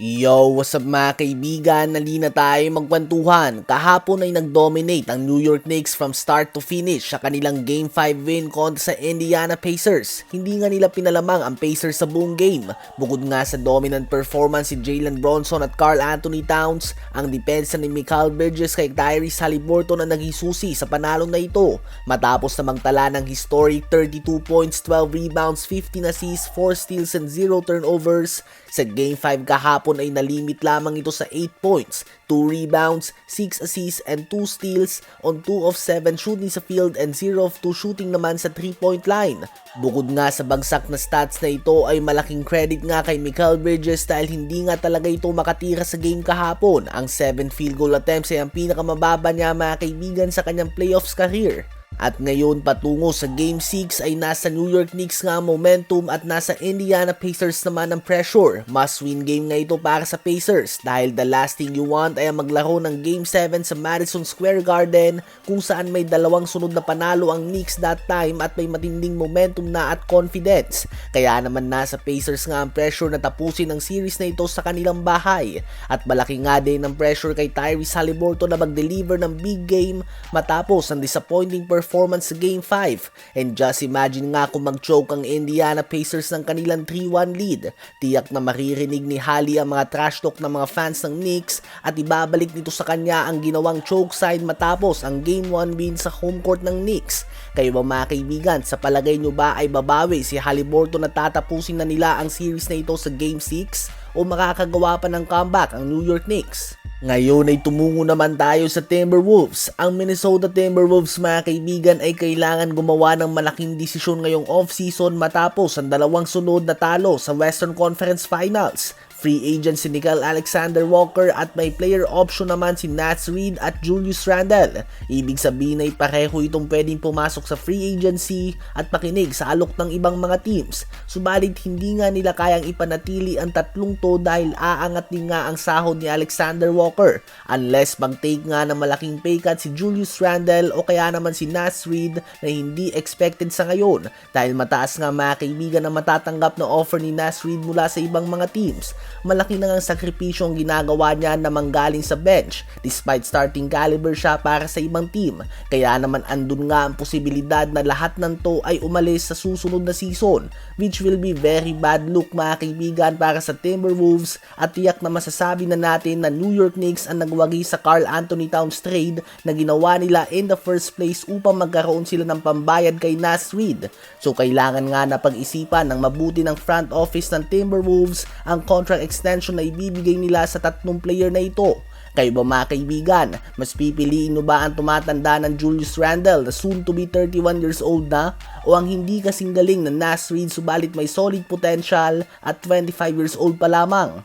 Yo, what's up mga kaibigan? Nali na tayo magkwentuhan. Kahapon ay nag-dominate ang New York Knicks from start to finish sa kanilang Game 5 win kontra sa Indiana Pacers. Hindi nga nila pinalamang ang Pacers sa buong game. Bukod nga sa dominant performance si Jalen Bronson at Carl Anthony Towns, ang depensa ni Mikal Bridges kay Tyrese Haliburton ang naging susi sa panalo na ito. Matapos namang tala ng historic 32 points, 12 rebounds, 15 assists, 4 steals and 0 turnovers, sa Game 5 kahapon ay nalimit lamang ito sa 8 points, 2 rebounds, 6 assists, and 2 steals on 2 of 7 shooting sa field and 0 of 2 shooting naman sa 3-point line. Bukod nga sa bagsak na stats na ito ay malaking credit nga kay Mikal Bridges dahil hindi nga talaga ito makatira sa game kahapon. Ang 7 field goal attempts ay ang pinakamababa niya mga kaibigan sa kanyang playoffs career. At ngayon patungo sa Game 6 ay nasa New York Knicks nga momentum at nasa Indiana Pacers naman ang pressure. Must win game nga ito para sa Pacers dahil the last thing you want ay maglaro ng Game 7 sa Madison Square Garden kung saan may dalawang sunod na panalo ang Knicks that time at may matinding momentum na at confidence. Kaya naman nasa Pacers nga ang pressure na tapusin ang series na ito sa kanilang bahay. At malaki nga din ang pressure kay Tyrese Haliburton na mag-deliver ng big game matapos ang disappointing performance sa Game 5. And just imagine nga kung mag-choke ang Indiana Pacers ng kanilang 3-1 lead. Tiyak na maririnig ni Hali ang mga trash talk ng mga fans ng Knicks at ibabalik nito sa kanya ang ginawang choke sign matapos ang Game 1 win sa home court ng Knicks. Kayo ba mga kaibigan, sa palagay nyo ba ay babawi si Haliburton na tatapusin na nila ang series na ito sa Game 6? O makakagawa pa ng comeback ang New York Knicks? Ngayon ay tumungo naman tayo sa Timberwolves. Ang Minnesota Timberwolves mga kaibigan ay kailangan gumawa ng malaking desisyon ngayong off-season matapos ang dalawang sunod na talo sa Western Conference Finals. Free agent si Nickel Alexander Walker at may player option naman si Nats Reed at Julius Randle. Ibig sabihin ay pareho itong pwedeng pumasok sa free agency at makinig sa alok ng ibang mga teams. Subalit hindi nga nila kayang ipanatili ang tatlong to dahil aangat din nga ang sahod ni Alexander Walker unless mag-take nga ng malaking pay cut si Julius Randle o kaya naman si Nats Reed na hindi expected sa ngayon dahil mataas nga mga kaibigan na matatanggap na offer ni Nats Reed mula sa ibang mga teams malaki na ang sakripisyo ang ginagawa niya na manggaling sa bench despite starting caliber siya para sa ibang team. Kaya naman andun nga ang posibilidad na lahat ng to ay umalis sa susunod na season which will be very bad look mga kaibigan para sa Timberwolves at tiyak na masasabi na natin na New York Knicks ang nagwagi sa Carl Anthony Towns trade na ginawa nila in the first place upang magkaroon sila ng pambayad kay Nas Reed. So kailangan nga na pag-isipan ng mabuti ng front office ng Timberwolves ang contract extension na ibibigay nila sa tatlong player na ito. Kayo ba mga kaibigan, mas pipiliin mo ba ang tumatanda ng Julius Randle na soon to be 31 years old na? O ang hindi kasing galing na Nas Reed subalit may solid potential at 25 years old pa lamang?